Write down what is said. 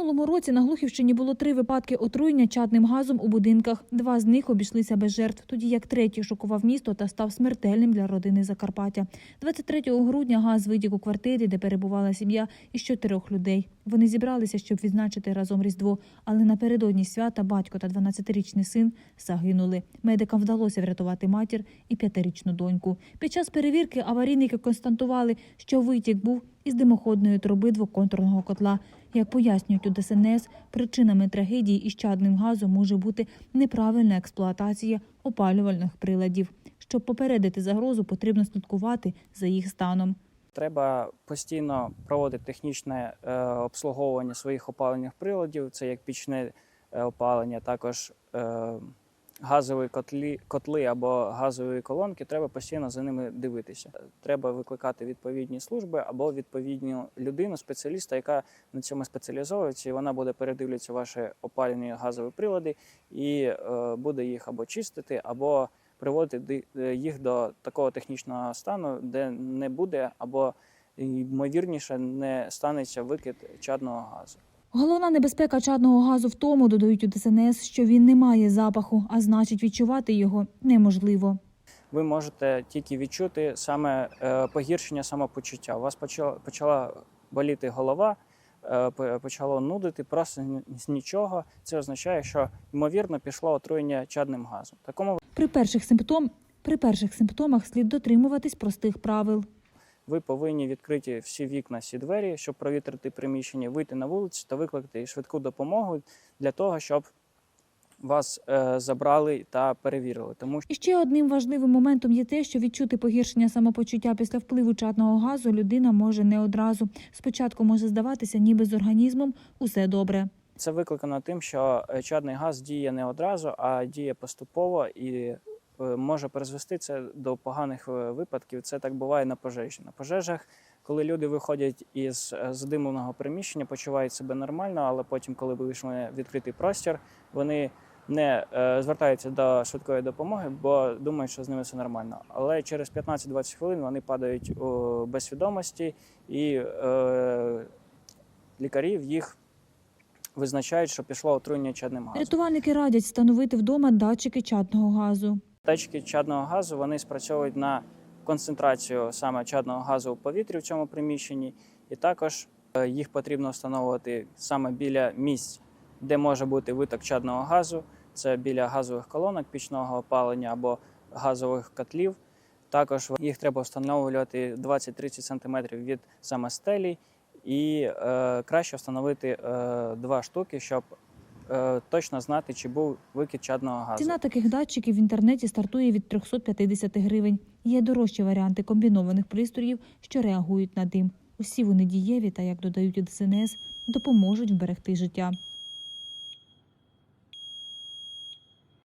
минулому році на Глухівщині було три випадки отруєння чадним газом у будинках. Два з них обійшлися без жертв, тоді як третій шокував місто та став смертельним для родини Закарпаття. 23 грудня газ витік у квартирі, де перебувала сім'я із чотирьох людей. Вони зібралися, щоб відзначити разом Різдво, але напередодні свята батько та 12-річний син загинули. Медикам вдалося врятувати матір і п'ятирічну доньку. Під час перевірки аварійники констатували, що витік був із димоходної труби двоконтурного котла. Як пояснюють у ДСНС, причинами трагедії із чадним газом може бути неправильна експлуатація опалювальних приладів. Щоб попередити загрозу, потрібно слідкувати за їх станом. Треба постійно проводити технічне е, обслуговування своїх опалення приладів, це як пічне е, опалення, також е, газові котлі, котли або газові колонки. Треба постійно за ними дивитися. Треба викликати відповідні служби або відповідну людину, спеціаліста, яка на цьому спеціалізовується, і вона буде передивлятися ваші опалені газові прилади і е, буде їх або чистити, або приводити е, їх до такого технічного стану, де не буде або ймовірніше не станеться викид чадного газу. Головна небезпека чадного газу в тому, додають у ДСНС, що він не має запаху, а значить відчувати його неможливо. Ви можете тільки відчути саме е, погіршення самопочуття. У вас почала, почала боліти голова, е, почало нудити просто з нічого. Це означає, що ймовірно пішло отруєння чадним газом. Такому При перших симптом при перших симптомах слід дотримуватись простих правил. Ви повинні відкрити всі вікна, всі двері, щоб провітрити приміщення, вийти на вулицю та викликати швидку допомогу для того, щоб вас е, забрали та перевірили. Тому І ще одним важливим моментом є те, що відчути погіршення самопочуття після впливу чадного газу людина може не одразу. Спочатку може здаватися, ніби з організмом усе добре. Це викликано тим, що е, чадний газ діє не одразу, а діє поступово і може призвести це до поганих е, випадків. Це так буває на пожежі. На пожежах, коли люди виходять із е, задимленого приміщення, почувають себе нормально, але потім, коли вийшли відкритий простір, вони не е, звертаються до швидкої допомоги, бо думають, що з ними все нормально. Але через 15-20 хвилин вони падають у без свідомості, і е, лікарів їх визначають, що пішло отруєння чадним газом. Рятувальники радять встановити вдома датчики чадного газу. Датчики чадного газу вони спрацьовують на концентрацію саме чадного газу у повітрі в цьому приміщенні, і також е, їх потрібно встановлювати саме біля місць, де може бути виток чадного газу. Це біля газових колонок пічного опалення або газових котлів. Також їх треба встановлювати 20-30 см від саме стелі, і е, краще встановити е, два штуки, щоб е, точно знати, чи був викид чадного газу. Ціна таких датчиків в інтернеті стартує від 350 гривень. Є дорожчі варіанти комбінованих пристроїв, що реагують на дим. Усі вони дієві та, як додають ДСНС, допоможуть вберегти життя.